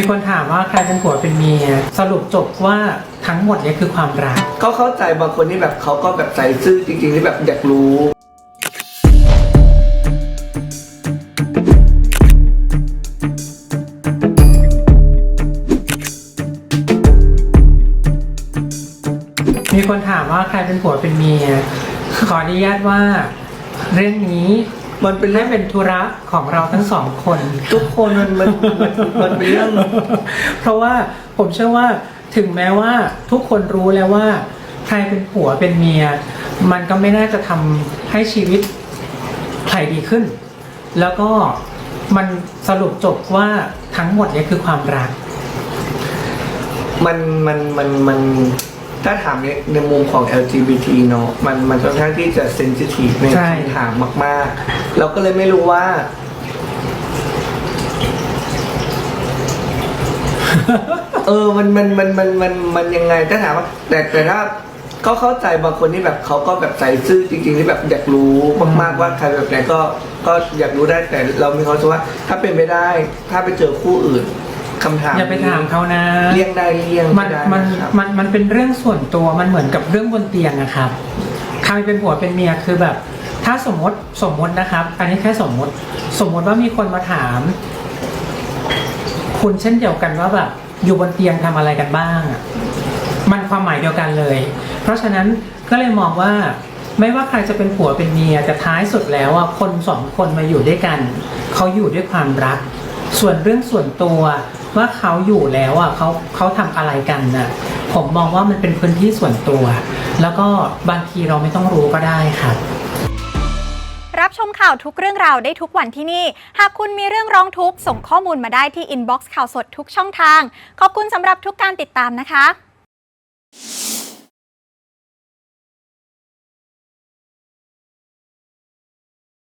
มีคนถามว่าใครเป็นผัวเป็นเมีย สรุปจบว่าทั้งหมดเนี่ยคือความรัก ก็เข้าใจบางคนที่แบบเขาก็แบบใจซื่อจริงๆที่แบบอยากรู้ มีคนถามว่าใครเป็นผัวเป็นเมีย ขออนุญาตว่า เรื่องนี้ มันเป็นให้เรื่องเป็นธุระของเราทั้งสองคน ทุกคนมันมันมันมันเป็นเรื่อง เพราะว่าผมเชื่อว่าถึงแม้ว่าทุกคนรู้แล้วว่า ใครเป็นผัวเป็นเมีย มันก็ไม่น่าจะทำให้ชีวิตใครดีขึ้น แล้วก็มันสรุปจบว่าทั้งหมดเนี่ยคือความรัก มันมันมันมัน ถ้าถามในในมุมของ LGBT เนาะมันมันค่อนข้างที่จะเซนซิทีฟในใช่ คำถามมาก ๆ เราก็เลยไม่รู้ว่า เออมันมันมันมันมันมันยังไงถ้าถามว่า แต่แต่ถ้าก็เข้าใจบางคนที่แบบเขาก็แบบใจซื่อจริง ๆ ที่แบบอยากรู้มากๆว่าใครแบบไหนก็ก็อยากรู้ได้แต่เรามีความรู้สึกว่า ถ้าเป็นไม่ได้ ถ้าไปเจอคู่อื่น คำถามอย่าไปถามเขานะเลี่ยงได้เลี่ยงมันไได้มันครับ มันมันเป็นเรื่องส่วนตัวมันเหมือนกับเรื่องบนเตียงนะครับใครเป็นผัวเป็นเมียคือแบบ ถ้าสมมติสมมตินะครับ อันนี้แค่สมมติ สมมติว่ามีคนมาถาม คุณเช่นเดียวกันว่าแบบอยู่บนเตียงทำอะไรกันบ้างอะมันความหมายเดียวกันเลย เพราะฉะนั้นก็เลยมองว่า ไม่ว่าใครจะเป็นผัวเป็นเมียแต่ท้ายสุดแล้วอะคนสองคนมาอยู่ด้วยกันเขาอยู่ด้วยความรัก ส่วนเรื่องส่วนตัว ว่าเขาอยู่แล้วอะเขาเขาทำอะไรกันน่ะผมมองว่ามันเป็นพื้นที่ส่วนตัว แล้วก็บางทีเราไม่ต้องรู้ก็ได้ค่ะรับชมข่าวทุกเรื่องราวได้ทุกวันที่นี่ หากคุณมีเรื่องร้องทุกข์ส่งข้อมูลมาได้ที่อินบ็อกซ์ข่าวสดทุกช่องทาง ขอบคุณสำหรับทุกการติดตามนะคะ